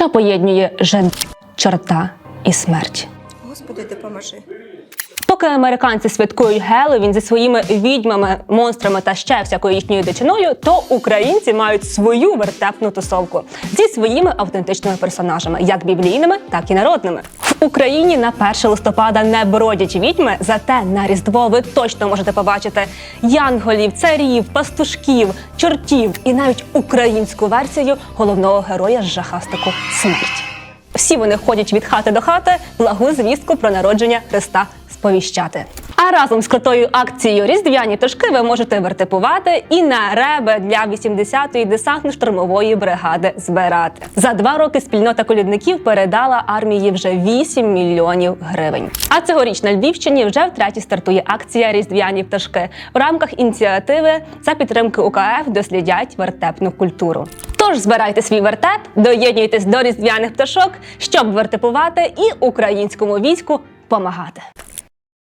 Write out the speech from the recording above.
що поєднує жен, чорта і смерть. Господи, допоможи. Поки американці святкують Геловін зі своїми відьмами, монстрами та ще всякою їхньою дичиною, то українці мають свою вертепну тусовку зі своїми автентичними персонажами, як біблійними, так і народними. Україні на 1 листопада не бродять відьми, зате на Різдво ви точно можете побачити янголів, царів, пастушків, чортів і навіть українську версію головного героя з жахастику смерть. Всі вони ходять від хати до хати благу звістку про народження Христа сповіщати. А разом з крутою акцією Різдвяні тошки ви можете вертипувати і на реби для 80-ї десантно-штурмової бригади збирати. За два роки спільнота колідників передала армії вже 8 мільйонів гривень. А цьогоріч на Львівщині вже втретє стартує акція Різдвяні пташки в рамках ініціативи за підтримки УКФ дослідять вертепну культуру. Тож збирайте свій вертеп, доєднуйтесь до різдвяних пташок, щоб вертепувати і українському війську помагати.